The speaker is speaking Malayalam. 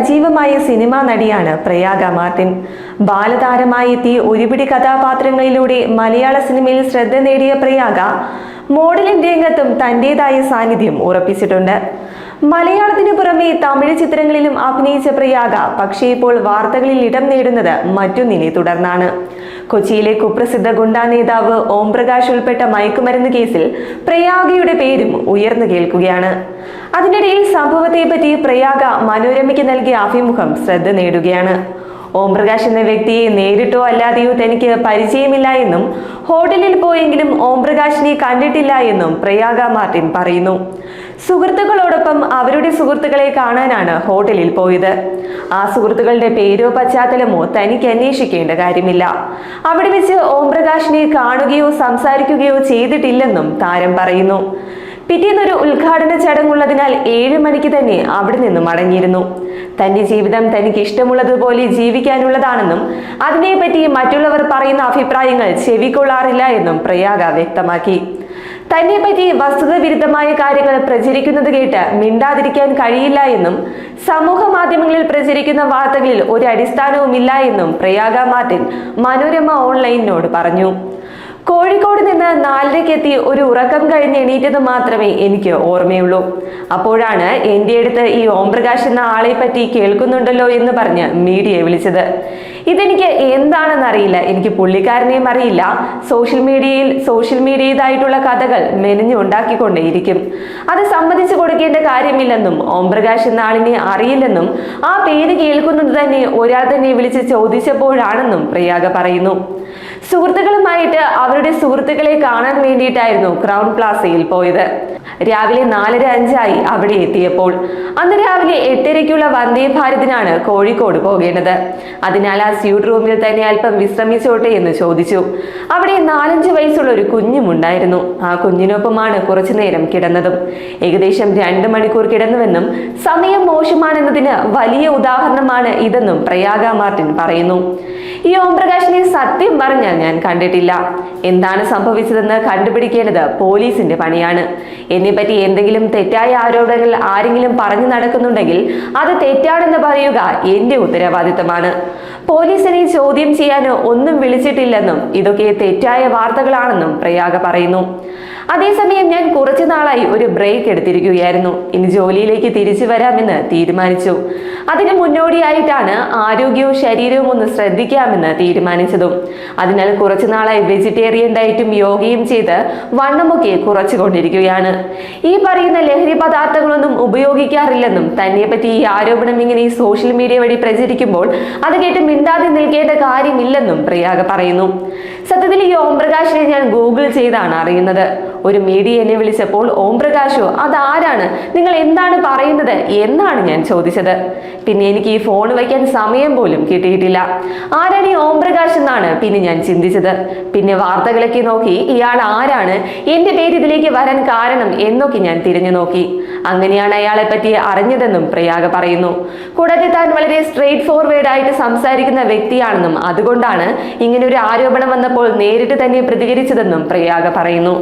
സജീവമായ സിനിമാ നടിയാണ് പ്രയാഗ മാർട്ടിൻ. ബാലതാരമായി എത്തി ഒരുപിടി കഥാപാത്രങ്ങളിലൂടെ മലയാള സിനിമയിൽ ശ്രദ്ധ നേടിയ പ്രയാഗ മോഡലിംഗ് രംഗത്തും തന്റേതായ സാന്നിധ്യം ഉറപ്പിച്ചിട്ടുണ്ട്. മലയാളത്തിനു പുറമെ തമിഴ് ചിത്രങ്ങളിലും അഭിനയിച്ച പ്രയാഗ പക്ഷേ ഇപ്പോൾ വാർത്തകളിൽ ഇടം നേടുന്നത് മറ്റൊന്നിനെ തുടർന്നാണ്. കൊച്ചിയിലെ കുപ്രസിദ്ധ ഗുണ്ടാ നേതാവ് ഓം പ്രകാശ് ഉൾപ്പെട്ട മയക്കുമരുന്ന് കേസിൽ പ്രയാഗയുടെ പേരും ഉയർന്നു കേൾക്കുകയാണ്. അതിനിടയിൽ സംഭവത്തെപ്പറ്റി പ്രയാഗ മനോരമയ്ക്ക് നൽകിയ അഭിമുഖം ശ്രദ്ധ നേടുകയാണ്. ഓംപ്രകാശ് എന്ന വ്യക്തിയെ നേരിട്ടോ അല്ലാതെയോ തനിക്ക് പരിചയമില്ല എന്നും ഹോട്ടലിൽ പോയെങ്കിലും ഓം പ്രകാശിനെ കണ്ടിട്ടില്ല എന്നും പ്രയാഗ മാർട്ടിൻ പറയുന്നു. സുഹൃത്തുക്കളോടൊപ്പം അവരുടെ സുഹൃത്തുക്കളെ കാണാനാണ് ഹോട്ടലിൽ പോയത്. ആ സുഹൃത്തുക്കളുടെ പേരോ പശ്ചാത്തലമോ തനിക്ക് അന്വേഷിക്കേണ്ട കാര്യമില്ല. അവിടെ വെച്ച് ഓം പ്രകാശിനെ കാണുകയോ സംസാരിക്കുകയോ ചെയ്തിട്ടില്ലെന്നും താരം പറയുന്നു. പിറ്റേന്നൊരു ഉദ്ഘാടന ചടങ്ങുള്ളതിനാൽ ഏഴ് മണിക്ക് തന്നെ അവിടെ നിന്ന് മടങ്ങിയിരുന്നു. തന്റെ ജീവിതം തനിക്ക് ഇഷ്ടമുള്ളതുപോലെ ജീവിക്കാനുള്ളതാണെന്നും അതിനെപ്പറ്റി മറ്റുള്ളവർ പറയുന്ന അഭിപ്രായങ്ങൾ ചെവിക്കൊള്ളാറില്ല എന്നും പ്രയാഗ വ്യക്തമാക്കി. തന്നെ പറ്റി വസ്തുത വിരുദ്ധമായ കാര്യങ്ങൾ പ്രചരിക്കുന്നത് കേട്ട് മിണ്ടാതിരിക്കാൻ കഴിയില്ല എന്നും സമൂഹ മാധ്യമങ്ങളിൽ പ്രചരിക്കുന്ന വാർത്തകളിൽ ഒരു അടിസ്ഥാനവുമില്ല എന്നും പ്രയാഗ മാർട്ടിൻ മനോരമ ഓൺലൈനിനോട് പറഞ്ഞു. കോഴിക്കോട് നിന്ന് നാലിലേക്ക് എത്തി ഒരു ഉറക്കം കഴിഞ്ഞ് എണീറ്റത് മാത്രമേ എനിക്ക് ഓർമ്മയുള്ളൂ. അപ്പോഴാണ് എന്റെ അടുത്ത് ഈ ഓംപ്രകാശ് എന്ന ആളെ പറ്റി കേൾക്കുന്നുണ്ടല്ലോ എന്ന് പറഞ്ഞ് മീഡിയയെ വിളിച്ചത്. ഇതെനിക്ക് എന്താണെന്ന് അറിയില്ല. എനിക്ക് പുള്ളിക്കാരനെയും അറിയില്ല. സോഷ്യൽ മീഡിയയിൽ സോഷ്യൽ മീഡിയതായിട്ടുള്ള കഥകൾ മെനഞ്ഞു ഉണ്ടാക്കിക്കൊണ്ടേയിരിക്കും. അത് സമ്മതിച്ചു കൊടുക്കേണ്ട കാര്യമില്ലെന്നും ഓംപ്രകാശ് എന്ന ആളിനെ അറിയില്ലെന്നും ആ പേര് കേൾക്കുന്നത് തന്നെ ഒരാൾ തന്നെ വിളിച്ച് ചോദിച്ചപ്പോഴാണെന്നും പ്രിയാഗ പറയുന്നു. സുഹൃത്തുക്കളുമായിട്ട് അവരുടെ സുഹൃത്തുക്കളെ കാണാൻ വേണ്ടിയിട്ടായിരുന്നു ക്രൗൺ പ്ലാസയിൽ പോയത്. രാവിലെ നാലര അഞ്ചായി അവിടെ എത്തിയപ്പോൾ. അന്ന് രാവിലെ എട്ടരയ്ക്കുള്ള വന്ദേ ഭാരതിനാണ് കോഴിക്കോട് പോകേണ്ടത്. അതിനാൽ ആ സ്യൂട്ട് റൂമിൽ തന്നെ അല്പം വിശ്രമിച്ചോട്ടെ എന്ന് ചോദിച്ചു. അവിടെ നാലഞ്ച് വയസ്സുള്ള ഒരു കുഞ്ഞുമുണ്ടായിരുന്നു. ആ കുഞ്ഞിനൊപ്പമാണ് കുറച്ചു നേരം കിടന്നതും. ഏകദേശം രണ്ട് മണിക്കൂർ കിടന്നുവെന്നും സമയം മോശമാണെന്നതിന് വലിയ ഉദാഹരണമാണ് ഇതെന്നും പ്രയാഗ മാർട്ടിൻ പറയുന്നു. ഈ ഓം പ്രകാശിനെ സത്യം പറഞ്ഞാൽ ഞാൻ കണ്ടിട്ടില്ല. എന്താണ് സംഭവിച്ചതെന്ന് കണ്ടുപിടിക്കേണ്ടത് പോലീസിന്റെ പണിയാണ്. എന്നെപ്പറ്റി എന്തെങ്കിലും തെറ്റായ ആരോപണങ്ങൾ ആരെങ്കിലും പറഞ്ഞു നടക്കുന്നുണ്ടെങ്കിൽ അത് തെറ്റാണെന്ന് പറയുക എന്റെ ഉത്തരവാദിത്തമാണ്. പോലീസിനെ ചോദ്യം ചെയ്യാനോ ഒന്നും വിളിച്ചിട്ടില്ലെന്നും ഇതൊക്കെ തെറ്റായ വാർത്തകളാണെന്നും പ്രയാഗ പറയുന്നു. അതേസമയം ഞാൻ കുറച്ചു നാളായി ഒരു ബ്രേക്ക് എടുത്തിരിക്കുകയായിരുന്നു. ഇനി ജോലിയിലേക്ക് തിരിച്ചു വരാമെന്ന് തീരുമാനിച്ചു. അതിന് മുന്നോടിയായിട്ടാണ് ആരോഗ്യവും ശരീരവും ഒന്ന് ശ്രദ്ധിക്കാമെന്ന് തീരുമാനിച്ചതും. അതിനാൽ കുറച്ചു നാളായി വെജിറ്റേറിയൻ ഡയറ്റും യോഗയും ചെയ്ത് വണ്ണമൊക്കെ കുറച്ചുകൊണ്ടിരിക്കുകയാണ്. ഈ പറയുന്ന ലഹരി പദാർത്ഥങ്ങളൊന്നും ഉപയോഗിക്കാറില്ലെന്നും തന്നെ പറ്റി ഈ ആരോപണം ഇങ്ങനെ ഈ സോഷ്യൽ മീഡിയ വഴി പ്രചരിക്കുമ്പോൾ അത് കേട്ട് മിണ്ടാതെ നിൽക്കേണ്ട കാര്യമില്ലെന്നും പ്രിയാഗ പറയുന്നു. സത്യത്തിൽ ഈ ഓം പ്രകാശിനെ ഞാൻ ഗൂഗിൾ ചെയ്താണ് അറിയുന്നത്. ഒരു മീഡിയ എന്നെ വിളിച്ചപ്പോൾ ഓം പ്രകാശോ അതാരാണ്? നിങ്ങൾ എന്താണ് പറയുന്നത്? എന്നാണ് ഞാൻ ചോദിച്ചത്. പിന്നെ എനിക്ക് ഈ ഫോൺ വയ്ക്കാൻ സമയം പോലും കിട്ടിയിട്ടില്ല. ആരാണ് ഈ ഓം പ്രകാശ് എന്നാണ് പിന്നെ ഞാൻ ചിന്തിച്ചത്. പിന്നെ വാർത്തകളൊക്കെ നോക്കി ഇയാൾ ആരാണ്? എന്റെ പേര് ഇതിലേക്ക് വരാൻ കാരണം എന്നൊക്കെ ഞാൻ തിരിഞ്ഞു നോക്കി. അങ്ങനെയാണ് അയാളെ പറ്റി അറിഞ്ഞതെന്നും പ്രയാഗ പറയുന്നു. കൂടാതെ താൻ വളരെ സ്ട്രെയിറ്റ് ഫോർവേഡ് ആയിട്ട് സംസാരിക്കുന്ന വ്യക്തിയാണെന്നും അതുകൊണ്ടാണ് ഇങ്ങനെ ഒരു ആരോപണം വന്നപ്പോൾ നേരിട്ട് തന്നെ പ്രതികരിച്ചതെന്നും പ്രയാഗ പറയുന്നു.